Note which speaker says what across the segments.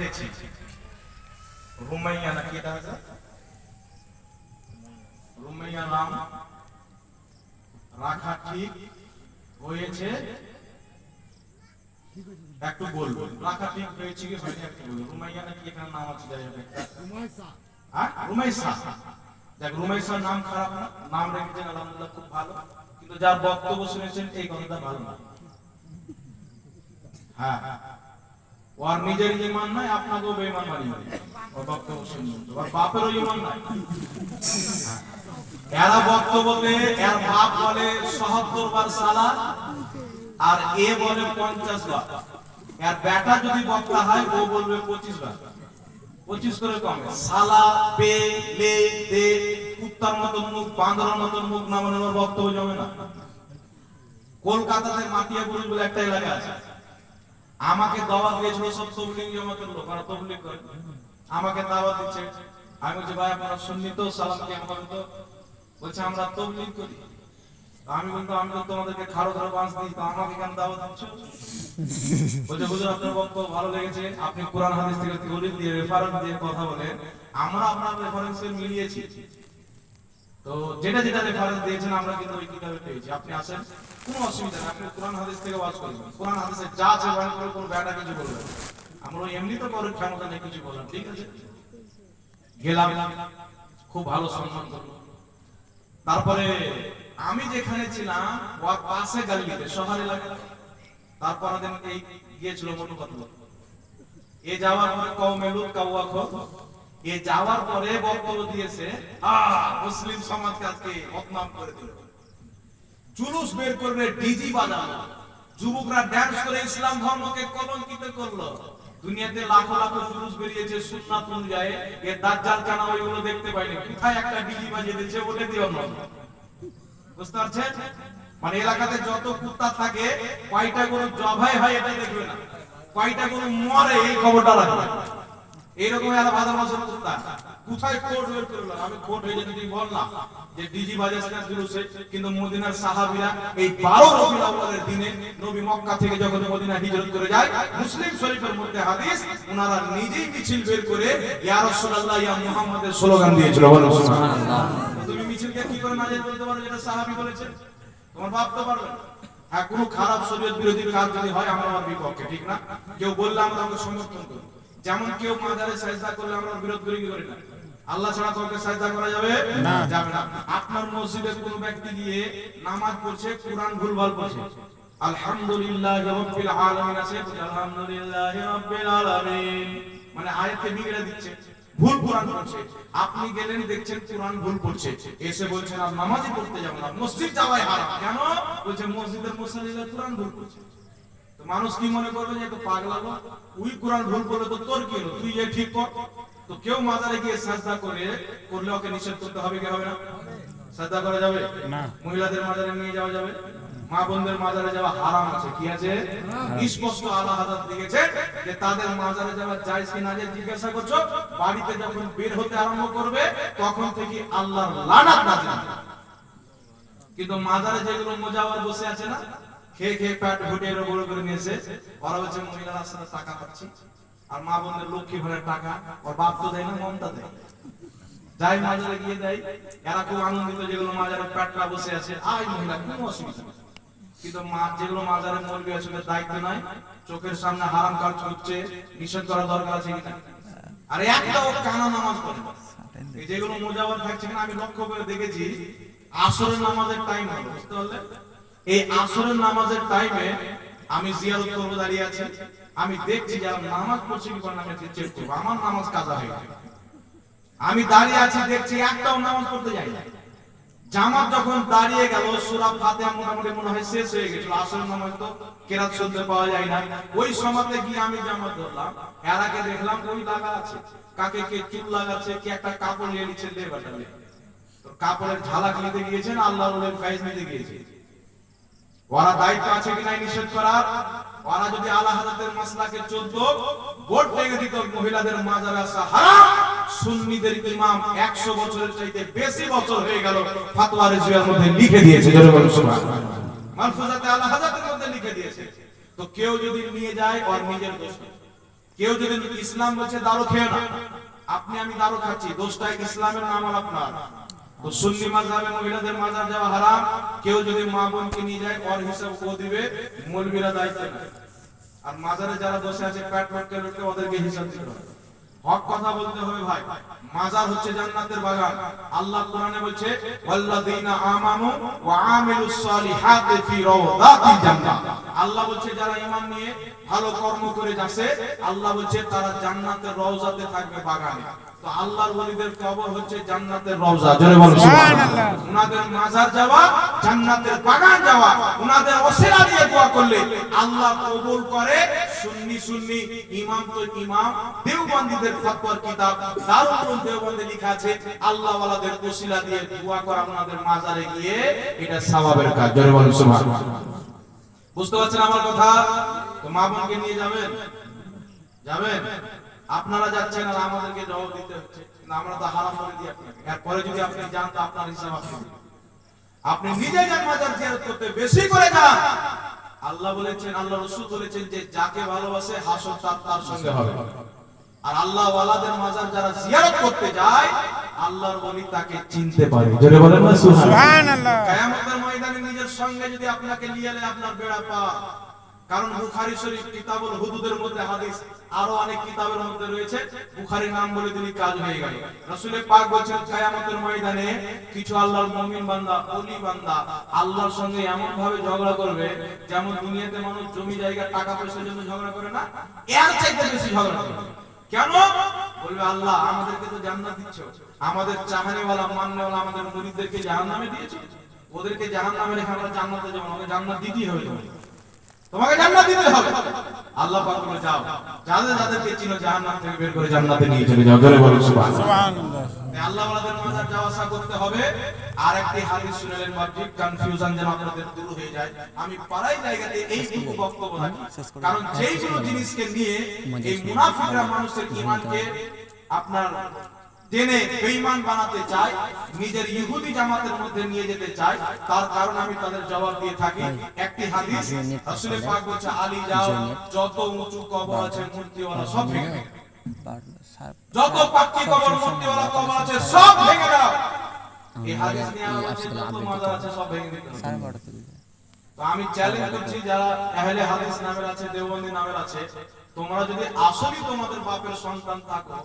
Speaker 1: দেখেছি। রুমাইয়া নাকি এটা হয়েছে? রুমাইয়া নাম রাখা ঠিক হয়েছে। একটু বলব রাখা ঠিক হয়েছে কি হয়নি একটু বলব। রুমাইয়া নাকি এখানে নাম আছে যাই একটা। হ্যাঁ? রুমাইসা। দেখ রুমাইসার নাম খারাপ না নাম রেখেছেন আলহামদুলিল্লাহ খুব ভালো। কিন্তু যার বক্তব্য শুনেছেন এই কথাটা ভালো না। হ্যাঁ। ও নিজের ইমান নয় আপনাকেও বেঈমান বানিয়ে। ওর ওর ইমান নাই। এরা এর বাপ বলে সহত্তর বার সালা আর এ বলে পঞ্চাশ বার এর বেটা যদি বক্তা হয়, ও বলবে পঁচিশ বার পঁচিশ করে কমে। সালা পে, লে, দে, কুত্তার মতন মুখ বাঁদরের মতন মুখ না মানে ওর বক্তব্য জমে না। কলকাতাতে বলে একটা এলাকা আছে। আমাকে দাওয়াত দিয়েছিল সব তবলিগ জমা করল কারণ তবলিগ করে আমাকে দাওয়াত দিচ্ছে। আমি বলছি, ভাই, আপনারা শুননি তো সালাম কি আমাকে তো বলছে, আমরা তবলিগ করি। আমি বলতো আমি তো তোমাদেরকে খারো খারো বাঁশ দিই, তো আমাকে কেন দাওয়াত দিচ্ছ? বলছে, হুজুর, আপনার বক্তব্য ভালো লেগেছে। আপনি কোরআন, হাদিস থেকে দলিল দিয়ে রেফারেন্স দিয়ে কথা বলেন। আমরা আপনার রেফারেন্সে মিলিয়েছি। তো যেটা যেটা রেফারেন্স দিয়েছেন, আমরা কিন্তু ওই কিতাবে পেয়েছি। আপনি আসেন, কোনো অসুবিধা নেই। আপনি কোরআন হাদিস থেকে ওয়াজ করবেন কোরআন হাদিসে যা আছে করে কোনো ব্যাটা কিছু বলবেন আমরা এমনি তো ক্ষমতা নেই, কিছু বলার ঠিক আছে? গেলাম, খুব ভালো সম্মান করল তারপরে আমি যেখানে ছিলাম ওর পাশে গালিতে, শহর এলাকা তারপর দিন এই গিয়েছিল এ যাওয়ার পরে কওমে লুত কাওয়া খো এ যাওয়ার পরে বক্তব্য দিয়েছে মুসলিম সমাজকে আজকে বদনাম করে দিল। জুলুস বের করবে ডিজি বাজানো। যুবকরা ড্যান্স করে ইসলাম ধর্মকে কলঙ্কিত করল। দুনিয়াতে লাখো লাখো জুলুস বেরিয়েছে সুন্নাত অনুযায়ী। এর দাজ্জাল কানা ওইগুলো দেখতে পাইনি। কোথায় একটা ডিজি বাজিয়ে দিয়েছে বলে দিও না। বুঝতে পারছেন? মানে এলাকাতে যত কুত্তা থাকে, কয়টা গরু জবাই হয় এটা দেখবে না। কয়টা গরু মরে এই খবরটা রাখবে এইরকম একটা ভালো মাসের কুত্তা কোথায় কোর্ট বের করল? আমি কোর্ট যদি বললাম যে ডিজি বাজাচ্ছে জুলুসে কিন্তু মদিনার সাহাবীরা এই 12 রবিউল আউয়ালের দিনে নবী মক্কা থেকে যখন মদিনা হিজরত করে যায়, মুসলিম শরীফের মধ্যে হাদিস ওনারা নিজেই মিছিল বের করে রাসূলুল্লাহ মুহাম্মাদের স্লোগান দিয়েছিল। বলো সুবহানাল্লাহ তুমি কি করে নাজেল বলতে পারো তোমার পারবে না। হ্যাঁ কোনো খারাপ শরীয়ত বিরোধী কাজ যদি হয়, আমরা বিপক্ষে, ঠিক না? কেউ বললে আমরা সমর্থন করি যেমন কেউ মাজারে সাজদা করলে আমরা বিরোধ করি কি করি না? আল্লাহ ছাড়া কাউকে সাজদা করা যাবে? না। যাবে না। আপনার মসজিদে কোন ব্যক্তি গিয়ে নামাজ পড়ছে কোরআন ভুলভাল পড়ছে। আলহামদুলিল্লাহ রাব্বিল আলামিন আছে আলহামদুলিল্লাহ রাব্বিল আলামিন। মানে আয়াতে বিগড়ে দিচ্ছে। ভুল কোরআন পড়ছে। আপনি গেলেন দেখছেন কোরআন ভুল পড়ছে। এসে বলছেন আর নামাজই পড়তে যাব না। মসজিদ যাওয়াই হারাম। কেন? বলছে মসজিদের মুসল্লিরা কোরআন ভুল পড়ছে। মানুষ কি মনে করবে যে তো পাগলা লোক ওই কোরআন ভুল করলে তো তোর কি হলো? তুই যে ঠিক কর। তো কেউ মাজারে গিয়ে সাজদা করে করলে ওকে নিষেধ করতে হবে কি হবে না? সাজদা করা যাবে?
Speaker 2: না।
Speaker 1: মহিলাদের মাজারে নিয়ে যাওয়া যাবে? মা বোনদের মাজারে যাওয়া হারাম আছে কি আছে? স্পষ্ট আল্লাহ হাজার দিয়েছে যে তাদের মাজারে যাওয়া জায়েজ কি না জায়েজ জিজ্ঞাসা করছ? বাড়িতে যখন বের হতে আরম্ভ করবে তখন থেকে আল্লাহর লানাত নাজিল। কিন্তু মাজারে যেগুলো মোজাওয়ার বসে আছে না খেয়ে খেয়ে বড় করে নিয়েছে। আসলে টাকা পাচ্ছি। আর মা বোনের লক্ষ্মী টাকা। ওর বাপ তো দেয় না, মমতা দেয়। যাই মাজারে গিয়ে দেয়। এরা খুব আনন্দিত যেগুলো মাজারে প্যাটরা বসে আছে। আই মহিলা, কোনো অসুবিধা। কিন্তু মা, যেগুলো মাজারে দায়িত্ব নাই চোখের সামনে হারাম কাজ হচ্ছে নিষেধ করা দরকার আছে কিনা? আর একটা ও কানা নামাজ পড়ে। যেগুলো মোজাবার থাকছে আমি লক্ষ্য করে দেখেছি। আসরের নামাজের টাইম হলো বুঝতে পারলে? এই আসরের নামাজের টাইমে আমি জিয়ারত করব দাঁড়িয়ে আছি। আমি দেখছি যারা নামাজ পড়ছে কি আমি চেক করব। আমার নামাজ কাজা হয়ে আমি দাঁড়িয়ে আছি, দেখছি একটাও নামাজ পড়তে যাই না। জামাত যখন দাঁড়িয়ে গেল, সূরা ফাতিহা মোটামুটি মনে হয় শেষ হয়ে গেছিল। আসল নামাজ তো কেরাত শুনতে পাওয়া যায় না। ওই সময়তে গিয়ে আমি জামাত ধরলাম। এর আগে দেখলাম ওই লাগা আছে। কাকে কে চুল লাগাচ্ছে, কে একটা কাপড় নিয়ে নিচ্ছে। তো কাপড়ের ঝালাক নিতে গিয়েছেন, আল্লাহর ফাইজ নিতে গিয়েছে। ওরা দায়িত্ব আছে কিনা নিষেধ করার? ওরা যদি চলত ভোট দিত মহিলাদের সুন্নিদের ইমাম 100 বছরের চাইতে বেশি বছর হয়ে গেল রেজিয়ার মধ্যে লিখে দিয়েছে। মধ্যে লিখে দিয়েছে। তো কেউ যদি নিয়ে যায়, ওর নিজের দোষ কেউ যদি ইসলাম বলছে, দারু খেয়ে না। আপনি, আমি দারু খাচ্ছি, দোষটা ইসলামের নাম আপনার সুন্নি মাযহাবে মহিলাদের মাজার যাওয়া হারাম। কেউ যদি মা বোনকে নিয়ে যায়, ওর হিসাব ও দিবে দায়িত্ব নেয়। আর মাজারে যারা বসে আছে প্যাট প্যাট করে ওদেরকে হিসাব দিতে হবে। হক কথা বলতে হবে ভাই, মাজার হচ্ছে জান্নাতের বাগান। আল্লাহ কোরআনে বলছে আমানু ওয়া আমিলুস সালিহাতি ফি আল্লাহ বলছে, যারা ঈমান নিয়ে ভালো কর্ম করে যাচ্ছে, আল্লাহ বলছে, তারা জান্নাতের রওজাতে থাকবে বাগানে। তো আল্লাহর ওলিদের কবর হচ্ছে জান্নাতের রওজা। জোরে বলুন সুবহানাল্লাহ। উনাদের মাজার যাওয়া জান্নাতের বাগান যাওয়া উনাদের ওসিলা দিয়ে দোয়া করলে আল্লাহ কবুল করে। সুন্নি সুন্নি ইমাম তো ইমাম। দেওবন্দীদের ফতোয়ার কিতাব দারুল উলুম দেওবন্দে লেখা আছে আল্লাহ ওয়ালাদের ওসিলা দিয়ে দোয়া করা উনাদের মাজারে গিয়ে এটা সওয়াবের কাজ। জোরে বলুন সুবহানাল্লাহ। বুঝতে পারছেন আমার কথা? তো মা বোনকে নিয়ে যাবেন? যাবেন? আপনারা যাচ্ছেন আর আমাদেরকে জবাব দিতে হচ্ছে আমরা তো হারাম বলে দিই আপনাকে। এরপরে যদি আপনি যান তো আপনার হিসাব আপনি আপনি নিজে যান মাজার জিয়ারত করতে বেশি করে যান। আল্লাহ বলেছেন আল্লাহ রসুল বলেছেন যে যাকে ভালোবাসে হাসর তার তার সঙ্গে হবে। আর আল্লাহ ওয়ালাদের মাজার যারা জিয়ারত করতে যায় আল্লাহর ওলি তাকে চিনতে পারে। জোরে বলেন না সুবহানাল্লাহ। কিয়ামতের ময়দানে নিজের সঙ্গে যদি আপনাকে নিয়ে এলে আপনার বেড়া পা। কারণ বুখারী শরীফ কিতাবুল হুদুদের মধ্যে হাদিস আরও অনেক কিতাবের মধ্যে রয়েছে। বুখারীর নাম বলে দিলি কাজ হয়ে গেল। রাসূলের পাক বলেছেন, কিয়ামতের ময়দানে কিছু আল্লাহর মুমিন বান্দা, ওলি বান্দা আল্লাহর সঙ্গে এমন ভাবে ঝগড়া করবে যেমন দুনিয়াতে মানুষ জমি জায়গা, টাকা পয়সার জন্য ঝগড়া করে না, এর চাইতে বেশি ঝগড়া করবে। কেন? বলবে, আল্লাহ, আমাদেরকে তো জান্নাত দিচ্ছ। আমাদের চাহানিওয়ালা মাননেওয়ালা আমাদের মুরিদদেরকে জাহান্নামে দিয়েছ। ওদেরকে জাহান্নামে রেখে আমরা জান্নাতে যাব, আমাকে জান্নাত দিতেই হবে তোমাকে। তোমাকে জান্নাত দিতে হবে। আল্লাহ পাক বলে যাও যাদের যাদেরকে চিনো জাহান্নাম থেকে বের করে জান্নাতে নিয়ে চলে যাও। জোরে বলুন সুবহানাল্লাহ। আল্লাহ ওয়ালাদের মাজার যাওয়া আসা করতে হবে। আর একটি হাদিস শুনালেন মার্জিক কনফিউশন যেন আপনাদের দূর হয়ে যায়। আমি পাড়াই জায়গাতে এইটুকু বক্তব্য রাখি। কারণ যেই কোনো জিনিসকে নিয়ে এই মুনাফিকরা মানুষের ঈমানকে আপনার টেনে বেঈমান বানাতে চায় নিজের ইহুদি জামাতের মধ্যে নিয়ে যেতে চায় তার কারণ আমি তাদের জবাব দিয়ে থাকি। একটি হাদিস পাক বলছে আলী যাও যত উঁচু কবর আছে মূর্তিওয়ালা সব ভেঙে যত পাক্কি কবর মূর্তিওয়ালা কবর আছে সব ভেঙে দাও। এই হাদিস নিয়ে কাছে যত মাজার আছে সব ভেঙে দিতে। তো আমি চ্যালেঞ্জ করছি যারা আহলে হাদিস নামের আছে দেওবন্দি নামের আছে তোমরা যদি আসলেই তোমাদের বাপের সন্তান থাকো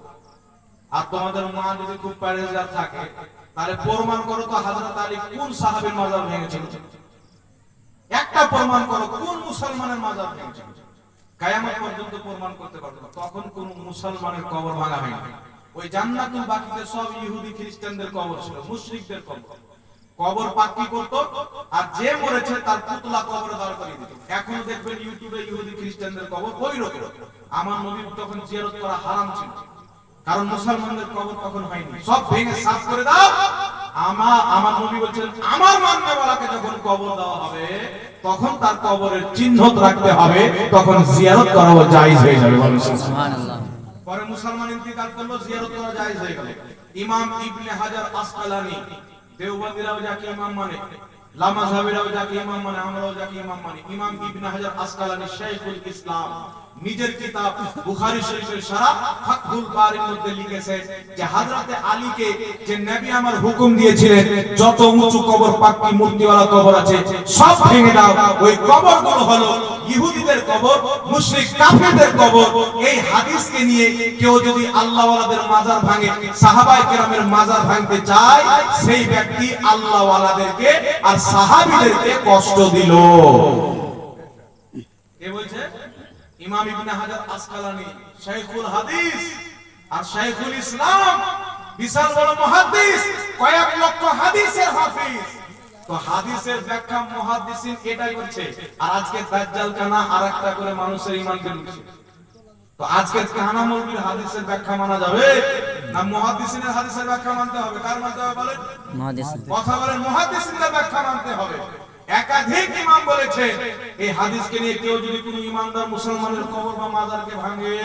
Speaker 1: আর তোমাদের মা যদি খুব প্যারেজগার থাকে, তাহলে প্রমাণ করো তো হযরত আলী কোন সাহাবীর মাজার ভেঙেছিল। একটা প্রমাণ করো, কোন মুসলমানের মাজার ভেঙেছিল। কিয়ামত পর্যন্ত প্রমাণ করতে পারবে। তখন কোন মুসলমানের কবর ভাঙা হয়নি। ওই জান্নাতুল বাকিতে সব ইহুদি, খ্রিস্টানদের কবর ছিল, মুশরিকদের কবর। কবর পাক্কি করতো? আর যে মরেছে তার পুতলা কবরে দাঁড় করিয়ে দিত। এখন দেখবেন ইউটিউবে ইহুদি, খ্রিস্টানদের কবর ওই রকম আমার নবীর তখন জিয়ারত করা হারাম ছিল কারণ মুসলমানদের কবর তখন হয়নি। সব ভেঙে সাফ করে দাও। আমার আমার নবী বলছেন আমার মান্যওয়ালাকে যখন কবর দেওয়া হবে তখন তার কবরের চিহ্ন রাখতে হবে তখন জিয়ারত করাও জায়েজ হয়ে যাবে
Speaker 2: সুবহানাল্লাহ।
Speaker 1: পরে মুসলমান ইন্তিকাল করল জিয়ারত করা জায়েজ হয়ে গেল। ইমাম ইবনে হাজার আসকালানি দেওবন্দিরাও যাকে ইমাম মানে লামা সাহেবরাও যাকে ইমাম মানে আমরাও যাকে ইমাম মানে। ইমাম ইবনে হাজার আসকালানি শাইখুল ইসলাম নিজের কিতাব বুখারী শরীফের সারা ফাতহুল বারির মধ্যে লিখেছে যে আলীকে যে নবী আমার হুকুম দিয়েছিলেন, যত উঁচু কবর পাক্কি মূর্তিওয়ালা কবর আছে, সব ভেঙে দাও। ওই কবরগুলো হলো ইহুদিদের কবর, মুশরিক কাফেরদের কবর, এই হাদিসকে নিয়ে কেউ যদি আল্লাহ ওয়ালাদের মাজার ভাঙে, সাহাবায়ে কেরামের মাজার ভাঙতে চায়, সেই ব্যক্তি আল্লাহ ওয়ালাদেরকে আর সাহাবীদেরকে কষ্ট দিল। কে বলছে? ইমাম ইবনে হাজার আসকালানি, শাইখুল হাদিস আর শাইখুল ইসলাম, বিশাল বড় মুহাদ্দিস কয়েক লক্ষ হাদিসের হাফিজ। তো হাদিসের ব্যাখ্যা মুহাদ্দিসিন এটাই করছে আর আজকে দাজ্জাল কানা আরেকটা করে মানুষের ঈমানকে লুটছে তো আজকে কানা মৌলবীর হাদিসের ব্যাখ্যা মানা যাবে না মুহাদ্দিসিনের হাদিসের ব্যাখ্যা মানতে হবে? কার মানতে হবে বলেন? কথা বলেন ব্যাখ্যা মানতে হবে। একাধিক ইমাম বলেছে এই হাদিসকে নিয়ে কেউ যদি কোনো ইমানদার মুসলমানের কবর বা মাজারকে ভাঙে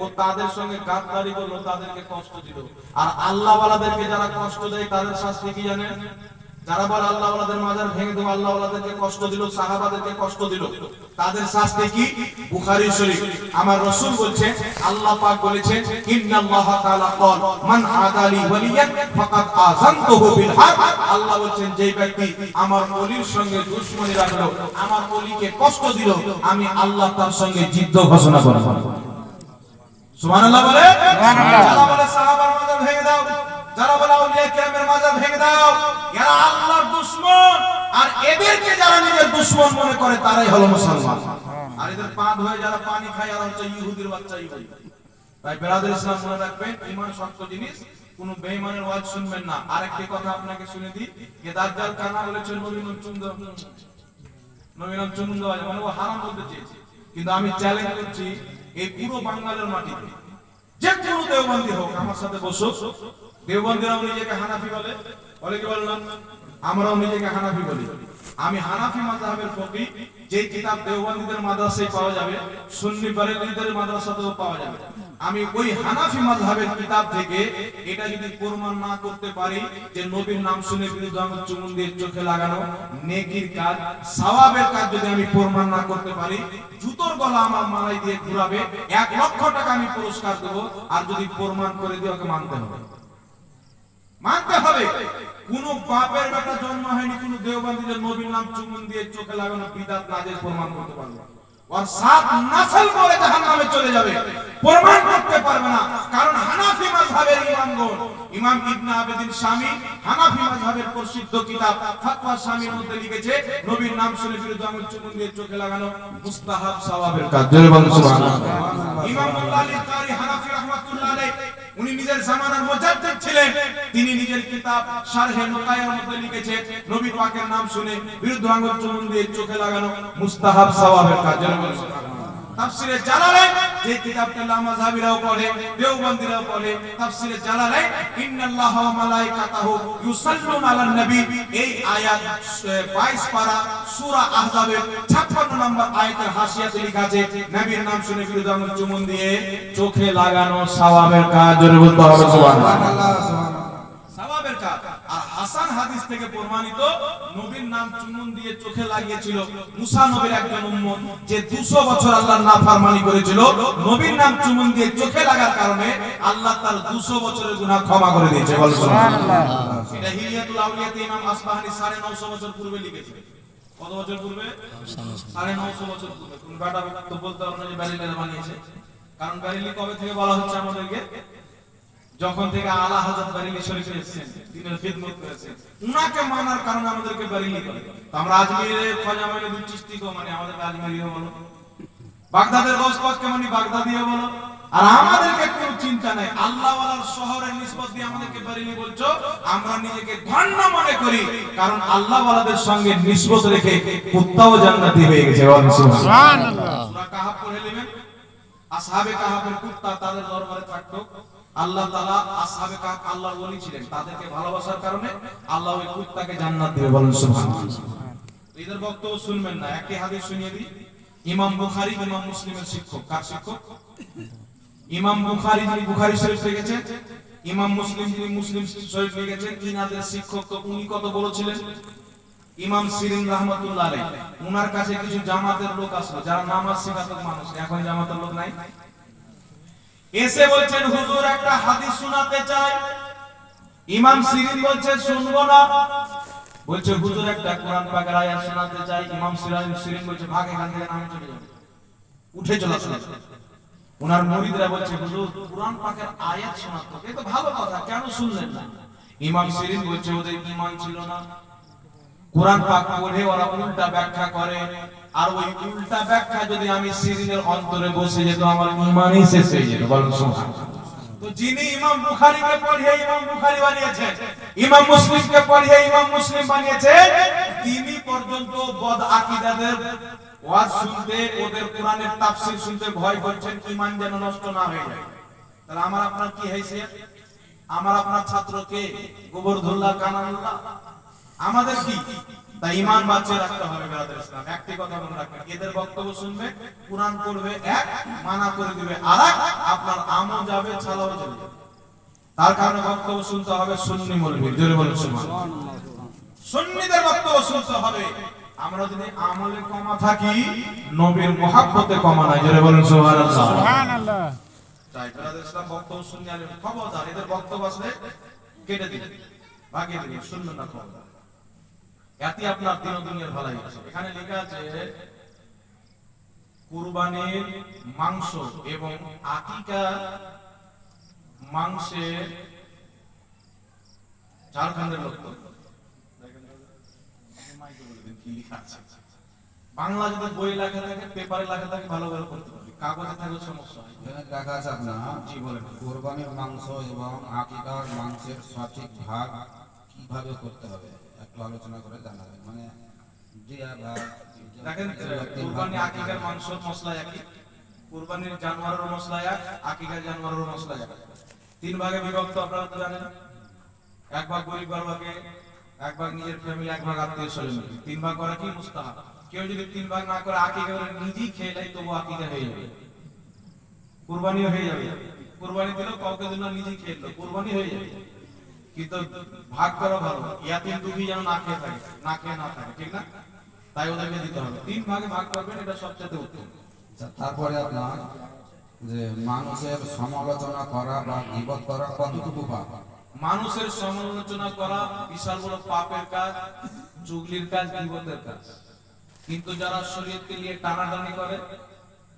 Speaker 1: ও তাদের সঙ্গে গাদ্দারি করল তাদেরকে কষ্ট দিল। আর আল্লাহ ওয়ালাদেরকে যারা কষ্ট দেয় তাদের শাস্তি কি জানেন? যারা বলে আল্লাহ ওয়ালাদের মাজার ভেঙে দেবো আল্লাহ ওয়ালাদেরকে কষ্ট দিল সাহাবাদেরকে কষ্ট দিল তাদের শাস্তি কি? বুখারী শরীফ। আমার রাসূল বলছে আল্লাহ পাক ইন্নাল্লাহ তাআলা ক্বাল মান আদালি ওয়ালিয়ান ফাকাদ আযানতুহু বিল আল্লাহ বলছেন যেই ব্যক্তি আমার ওলির সঙ্গে দুশমনি রাখল আমার ওলিকে কষ্ট দিল আমি আল্লাহ তার সঙ্গে যুদ্ধ ঘোষণা করব সুবহানাল্লাহ বলে? যারা বলে সাহাবার মাজার ভেঙে দাও যারা বলে, আউলিয়া কিরামের মাজার ভেঙে দাও, এরা আল্লাহর দুশমন। আর এদেরকে যারা নিজের দুশমন মনে করে, তারাই হলো মুসলমান। আর এদের পা ধুয়ে যারা পানি খায় আর হচ্ছে ইহুদির বাচ্চা ইহুদি তাই বেরাদের ইসলাম মনে রাখবেন, ঈমান শক্ত জিনিস, কোন বেঈমানের ওয়াজ শুনবেন না। আরেকটি কথা আপনাকে শুনে দিই, যে দাজ্জাল কানা বলেছে নবীন চুন্দ নবীন চুন্দ মানে ও হারাম বলতে চেয়েছে। কিন্তু আমি চ্যালেঞ্জ করছি, এই পুরো বাঙালের মাটিতে। যে কোনো দেওবন্দি হোক, আমার সাথে বসো দেওবন্দিরাও নিজেকে হানাফি বলে? বলে কি বললাম? আমরাও নিজেকে হানাফি বলি। আমি হানাফি মাযহাবের ফকি যে কিতাব দেওবন্দীদের মাদ্রাসায় পাওয়া যাবে, সুন্নি বারেলিদের মাদ্রাসাতেও পাওয়া যাবে। আমি ওই হানাফি কিতাব থেকে এটা যদি প্রমাণ না করতে পারি, যে নবীর নাম শুনে চুমুন দিয়ে চোখে লাগানো নেকির কাজ কাজ যদি আমি প্রমাণ না করতে পারি, জুতোর গলা আমার মালাই দিয়ে ঘুরাবে, এক লক্ষ টাকা আমি পুরস্কার দেব, আর যদি প্রমাণ করে দিয়ে ওকে মানতে হবে। মানতে হবে। কোন বাপের বেটা জন্ম হয়নি কোন দেওবন্দীদের নবীর নাম চুমুন দিয়ে চোখে লাগানো বিদাত নাজের প্রমাণ করতে পারবে। ওর সাত নাসল মরে জাহান্নামে চলে যাবে। প্রমাণ করতে পারবে না কারণ হানাফি মাযহাবের ইমামগণ ইমাম ইবনে আবেদিন শামী হানাফি মাযহাবের প্রসিদ্ধ কিতাব ফাতওয়া শামীর মধ্যে লিখেছে নবীর নাম শুনে বিরুদ্ধে আঙুল চুমুন দিয়ে চোখে লাগানো মুস্তাহাব সওয়াবের কাজ। জোরে বলুন সুবহানাল্লাহ। ইমাম আলী কারি হানাফি রাহমাতুল্লাহ উনি নিজের জামানার মুজাদ্দিদ ছিলেন। তিনি নিজের কিতাব শারহে নুকায়ার মধ্যে লিখেছে নবী পাকের নাম শুনে বিরুদ্ধ আঙ্গুল চুমুন দিয়ে চোখে লাগানো মুস্তাহাব সওয়াবের কাজ। তাফসিরে জালালাইন যে কিতাবটা লামাযহাবিরাও পড়ে, দেওবন্দীরাও পড়ে তাফসিরে জালালাইন ইন্নাল্লাহা ওয়া মালাইকাতাহু ইউসাল্লুনা আলান নবী এই আয়াত 22 পারা সূরা আহজাবের 56 নম্বর আয়াতের হাসিয়াতে লেখা আছে, নবীর নাম শুনে বিরুদ্ধ চুমুন দিয়ে, চোখে লাগানো সওয়াবের কাজ, জোরে বলতে হবে সুবহানাল্লাহ হাসান হাদিস থেকে প্রমাণিত নবীর নাম চুমুন দিয়ে চোখে লাগিয়েছিল মুসা নবীর একজন উম্মত যে 200 বছর আল্লাহর নাফরমানি করেছিল। নবীর নাম চুমুন দিয়ে চোখে লাগার কারণে আল্লাহ তার 200 বছরের গুনাহ ক্ষমা করে দিয়েছে। বল সুবহানাল্লাহ। এটা হিলিয়াতুল আউলিয়াতে ইমাম আসবাহানি 950 বছর পূর্বে লিখেছে। কত বছর পূর্বে? 950 বছর পূর্বে। কোন বাটা তো বলতে না যে ব্যারিলের বানিয়েছে? কারণ ব্যারিলি কবে থেকে বলা হচ্ছে আমাদেরকে? যখন থেকে আলা হযরত বারেলি শরীফে এসেছেন দিনের খিদমত করেছেন উনাকে মানার কারণে আমাদেরকে বারেলি করে। তো আমরা আজমিরে খাজা চিশতি কো মানে আমাদের আজমিরিও বলো। বাগদাদের গৌস পাককে মানে বাগদাদিও বলো। আর আমাদেরকে কোনো চিন্তা নাই আল্লাহ ওয়ালার শহরের নিসবত দিয়ে আমাদেরকে বারেলি বলছো আমরা নিজেকে ধন্য মনে করি কারণ আল্লাহ ওয়ালাদের সঙ্গে নিসবত রেখে কুত্তাও জান্নাতি হয়ে গেছে সুবহানাল্লাহ। সূরা কাহাফ পড়ে নেবেন। আসহাবে কাহাফের কুত্তা তাদের দরবারে থাকতো। আল্লাহ তাআলা আসহাবে কাহাফ আল্লাহর ওলি ছিলেন। তাদেরকে ভালোবাসার কারণে আল্লাহ ওই কুত্তাকে জান্নাত দিবে বলেন, সুবহানাল্লাহ। এদের বক্তব্য শুনবেন না, একটি হাদিস শুনিয়ে দিই। ইমাম বুখারী, ইমাম মুসলিমের শিক্ষক। কার শিক্ষক? ইমাম বুখারী যিনি বুখারী শরীফ লিখেছেন, ইমাম মুসলিম যিনি মুসলিম শরীফ লিখেছেন, ইনাদের শিক্ষক তো উনি কত বলেছিলেন ইমাম সিরিন রহমতুল্লাহ আলাইহি। উনার কাছে কিছু জামাতের লোক আসলো, যারা নামাজ শেখাতো মানুষ। এখন জামাতের লোক নাই। এসে বলছেন, হুজুর, একটা হাদিস শোনাতে চাই। ইমাম সিরিন বলছে, শুনব না। বলছে, হুজুর, একটা কোরআন পাকের আয়াত শোনাতে চাই। ইমাম সিরিন সিরিন বলছে, ভাগ, এখান থেকে নামে চলে যাবে উঠে চলে আসলে। ওনার মুরিদরা বলছে, হুজুর, কোরআন পাকের আয়াত শোনাতে এ তো ভালো কথা, কেন শুনলেন না? ইমাম সিরিন বলছে, ওদের ঈমান ছিল না। কোরআন পাক পড়ে ওরা উল্টা ব্যাখ্যা করে। আর ওই উল্টা ব্যাখ্যা যদি আমি সিরিনের অন্তরে বসে যেত, আমার ঈমানই শেষ হয়ে যেত। তো যিনি ইমাম পড়িয়ে ইমাম ইমাম মুসলিমকে পড়িয়ে ইমাম মুসলিম তিনি পর্যন্ত বদ ওয়াজ শুনতে, ওদের কোরআনের শুনতে ভয় করছেন যেন নষ্ট না হয়ে যায়। তাহলে আমার আপনার কি হাইসিয়ত আমার আপনার ছাত্রকে গোবরধুল্লাহ কানানুল্লাহ আমাদের কি? তাই ইমান বাঁচিয়ে রাখতে হবে বেরাদের ইসলাম। একটি কথা মনে রাখবেন এদের বক্তব্য শুনবে কোরআন পড়বে এক মানা করে দিবে আর আপনার আমও যাবে ছালাও যাবে। তার কারণে বক্তব্য শুনতে হবে সুন্নি মৌলবী জোরে সুবহানাল্লাহ সুন্নিদের বক্তব্য শুনতে হবে। আমরা যদি আমলে কমা থাকি নবীর মহাব্বতে কমা নাই। জোরে বলেন সুবহানাল্লাহ তাই ফেরাদ ইসলাম বক্তব্য শুনে আলেন খবরদার এদের বক্তব্য আসলে কেটে দিন ভাগিয়ে দিন শূন্য না খবরদার এতে আপনার দিন দুনিয়ার ভালাই আছে এখানে লেখা আছে কুরবানির মাংস এবং আকিকা মাংসের ঝাড়খণ্ডের লোক? বাংলা যদি বই লেখা থাকে পেপারে লেখা থাকে ভালো ভালো করতে পারবে। কাগজে থাকলে সমস্যা হয়
Speaker 3: আছে আপনার
Speaker 1: জি বলেন।
Speaker 3: কোরবানির মাংস এবং আকিকার মাংসের সঠিক ভাগ কীভাবে করতে হবে? একটু আলোচনা করে জানাবেন। মানে দিয়া ভাগ
Speaker 1: দেখেন কুরবানি আকিকার মাংস মশলা একই। কুরবানির জানোয়ারের মশলা এক আকিকার জানোয়ারের মশলা এক। তিন ভাগে বিভক্ত আপনারা তো জানেন। এক ভাগ গরিব এক ভাগ নিজের ফ্যামিলি এক ভাগ আত্মীয় স্বজন তিন ভাগ করা কি মুস্তাহাব? কেউ যদি তিন ভাগ না করে আকিকা করে নিজেই খেয়ে নেয় তবু আকিকা হয়ে যাবে। কুরবানিও হয়ে যাবে। কুরবানি দিল কাউকে দিল নিজেই খেয়ে নিল। কুরবানি হয়ে যাবে। কিন্তু ভাগ করা ভালো। ইয়াতিম দুঃখী যেন না খেয়ে থাকে না খেয়ে না থাকে ঠিক না? তাই ওদেরকে দিতে হবে। তিন ভাগে ভাগ করবেন এটা সবচেয়ে উত্তম।
Speaker 3: আচ্ছা, তারপরে আপনার যে মানুষের সমালোচনা করা বা গিবত করা কতটুকু পাপ
Speaker 1: মানুষের সমালোচনা করা বিশাল বড় পাপের কাজ চুগলির কাজ বিপদের কাজ। কিন্তু যারা শরীয়তকে নিয়ে টানাটানি করে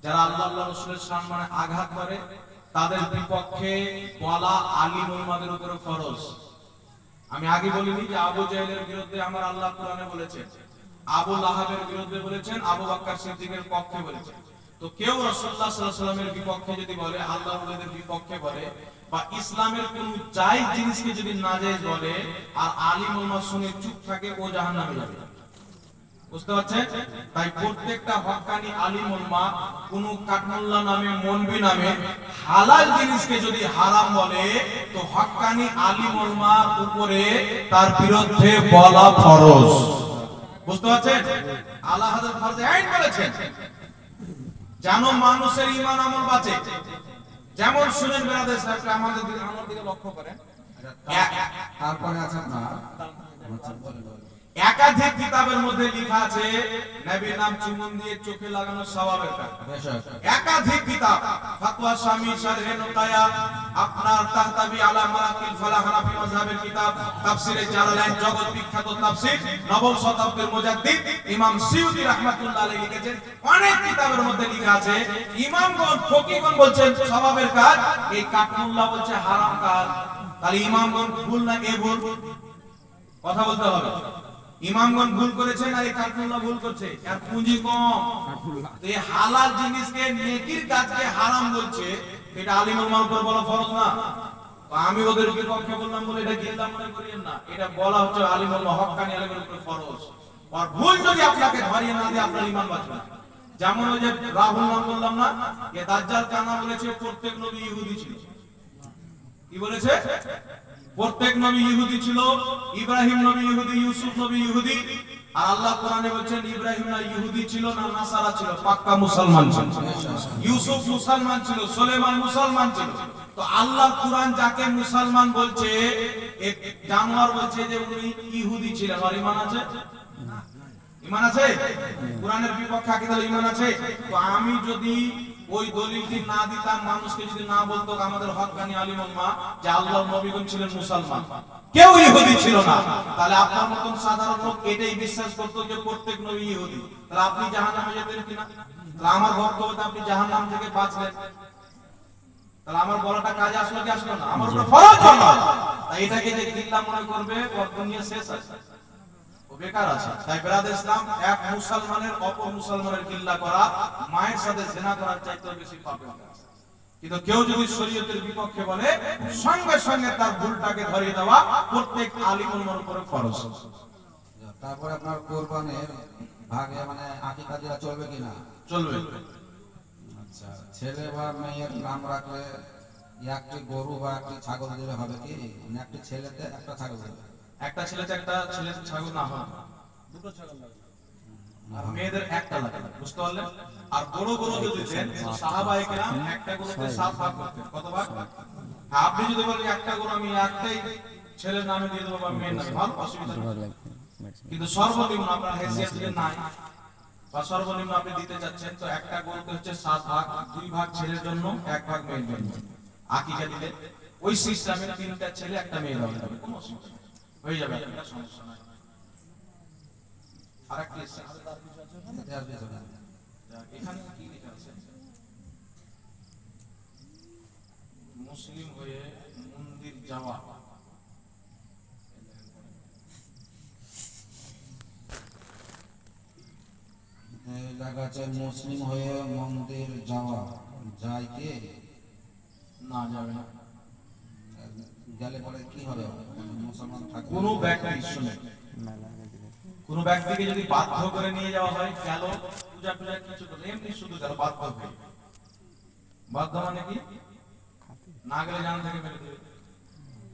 Speaker 1: যারা আল্লাহ আল্লাহ রসুলের সম্মানে আঘাত করে তাদের বিপক্ষে বলা আলিম উলমাদের উপরে ফরজ। আমি আগে বলিনি যে আবু জাহেলের বিরুদ্ধে আমার আল্লাহ কোরআনে বলেছেন। আবু লাহাবের বিরুদ্ধে বলেছেন, আবু বাক্কার সিদ্দিকের পক্ষে বলেছেন। তো কেউ রাসূলুল্লাহ সাল্লাল্লাহু আলাইহি সাল্লামের বিপক্ষে যদি বলে, আল্লাহ ওদের বিপক্ষে বলে, বা ইসলামের কোন জায়েজ জিনিসকে যদি নাজায়েজ বলে, আর আলিম ও শুনে চুপ থাকে, ও জাহান্নামে যাবে। বুঝতে পারছেন? তাই প্রত্যেকটা হক্কানি আলিম উলমা কোন কাটমুল্লা নামে মনবি নামে হালাল জিনিসকে যদি হারাম বলে তো হক্কানি আলিম উলমার উপরে তার বিরুদ্ধে বলা ফরজ। বুঝতে পারছেন? আল্লাহ হাজার ফরজে আইন বলেছেন যেন মানুষের ঈমান আমল বাঁচে। যেমন শুনেন বেড়াদের সাহেবকে আমাদের দিকে আমার দিকে লক্ষ্য করেন।
Speaker 3: তারপরে আছে আপনার আচ্ছা, বলেন।
Speaker 1: একাধিক কিতাবের মধ্যে লেখা আছে নবীর নাম চুমন দিয়ে চোখে লাগানো স্বভাবের একাধিক কিতাব ফাতওয়া শামী শারহে নুকায়া আপনার তাহতাবি আলা মারাকিল ফালাহ হানাফি মাযহাবের কিতাব তাফসিরে জালালাইন জগৎ বিখ্যাত তাফসীর নবম শতাব্দীর মুজাদ্দিদ ইমাম সিউতি রাহমাতুল্লাহ আলাইহি লিখেছেন। অনেক কিতাবের মধ্যে লেখা আছে ইমামগণ ফকিহগণ বলছেন স্বভাবের কাজ এই কাটমুল্লাহ বলছে হারাম কাজ। তাহলে ইমামগণ ভুল না এ ভুল? কথা বলতে হবে। ইমামগণ ভুল করেছেন আর এই কাটমুল্লাহ ভুল করছে। আর পুঁজি কম। এই হালাল জিনিসকে নেকির কাজকে হারাম বলছে। এটা আলিম উপর বলা ফরজ না। আমি ওদের বিপক্ষে বললাম বলে এটা গিল্লা মনে করিয়েন না। এটা বলা হচ্ছে আলিম হক্কানি আলিমের উপর ফরজ। আর ভুল যদি আপনাকে ধরিয়ে না দিয়ে আপনার ইমান বাঁচবে যেমন ওই যে রাহুল নাম বললাম না যে দাজ্জাল কানা বলেছে প্রত্যেক নবী ইহুদি ছিল। কি বলেছে? প্রত্যেক নবী ইহুদি ছিল, ইব্রাহিম নবী ইহুদি, ইউসুফ নবী ইহুদি, আর আল্লাহ কোরআনে বলছেন ইব্রাহিম না ইহুদি ছিল না নাসারা ছিল, পাক্কা মুসলমান ছিল। ইউসুফ মুসলমান ছিল, সুলেমান মুসলমান ছিল। তো আল্লাহ কোরআন যাকে মুসলমান বলছে জানোয়ার বলছে যে উনি ইহুদি ছিলেন। আর ইমান আছে? ইমান আছে? কোরআনের বিপক্ষে আকিদার ইমান আছে? তো আমি যদি ওই দলিলটি না দিতাম, মানুষকে যদি না বলতো, আমাদের হকানি আলিম উম্মাহ যে আল্লাহর নবীগণ ছিলেন মুসলমান। কেউ ইহুদি ছিল না। তাহলে আপনার মতন সাধারণ লোক এটাই বিশ্বাস করতো যে প্রত্যেক নবী ইহুদি। তাহলে আপনি জাহান্নামে যেতেন কিনা? তাহলে আমার বক্তব্যতে আপনি জাহান্নাম থেকে বাঁচলেন। তাহলে আমার বলাটা কাজে আসলো কি আসলো না? আমার ফরজ হলো। তাই এটাকে যে গিল্লা মনে করবে দুনিয়া শেষ আছে। ও বেকার আছে। তাই বেরাদ ইসলাম এক মুসলমানের অপর মুসলমানের গিল্লা করা মায়ের সাথে জেনা করার চাইতে বেশি পাপের কাজ। কিন্তু কেউ যদি শরীয়তের বিপক্ষে বলে সঙ্গে সঙ্গে তার ভুলটাকে ধরিয়ে দেওয়া প্রত্যেক আলিম উলমার উপরে ফরজ।
Speaker 3: তারপরে আপনার কোরবানির ভাগে মানে আকিকা দেওয়া চলবে কিনা?
Speaker 1: চলবে।
Speaker 3: আচ্ছা ছেলে বা মেয়ের নাম রাখলে একটি গরু বা একটি ছাগল দিলে হবে কি? মানে একটি ছেলেতে একটা ছাগল
Speaker 1: একটা ছেলেতে একটা ছেলে ছাগল না হয়। দুটো ছাগল লাগে। আর মেয়েদের একটা লাগে। বুঝতে পারলেন? আর বড় বড় যদি দেন সাহাবায়ে কেরাম একটা গরুতে সাত ভাগ করতেন। কত ভাগ? হ্যাঁ, আপনি যদি বলেন একটা গরু আমি একটাই ছেলের নামে দিয়ে দেবো বা মেয়ের নামে ভালো অসুবিধা কিন্তু সর্বনিম্ন আপনার নাই বা সর্বনিম্ন আপনি দিতে চাচ্ছেন তো একটা গরুতে হচ্ছে সাত ভাগ দুই ভাগ ছেলের জন্য এক ভাগ মেয়ের জন্য। আকিকা দিলে ওই সিস্টেমে তিনটা ছেলে একটা মেয়ে দেওয়া যাবে কোনো অসুবিধা। হয়ে যাবে সমস্যা নাই। আরেকটি এখানে কি লেখা আছে? মুসলিম হয়ে মন্দির যাওয়া।
Speaker 3: এই মুসলিম হয়ে মন্দির যাওয়া। যায় কি?
Speaker 1: না যাবে না।
Speaker 3: গেলে পরে কি হবে? মুসলমান থাকবে
Speaker 1: কোনো ব্যক্তি শুনে কোন ব্যক্তিকে যদি বাধ্য করে নিয়ে যাওয়া হয় গেল পূজা পূজা কিছু করে এমনি শুধু গেল বাধ্য হয়ে। বাধ্য মানে কি? না গেলে জান থেকে মেরে দেবে।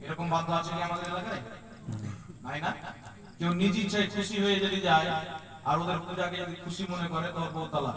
Speaker 1: এরকম বাধ্য আছে কি আমাদের এলাকায়? নাই না? কেউ নিজ ইচ্ছায় খুশি হয়ে যদি যায় আর ওদের পূজাকে যদি খুশি মনে করে তো বউ তালাক।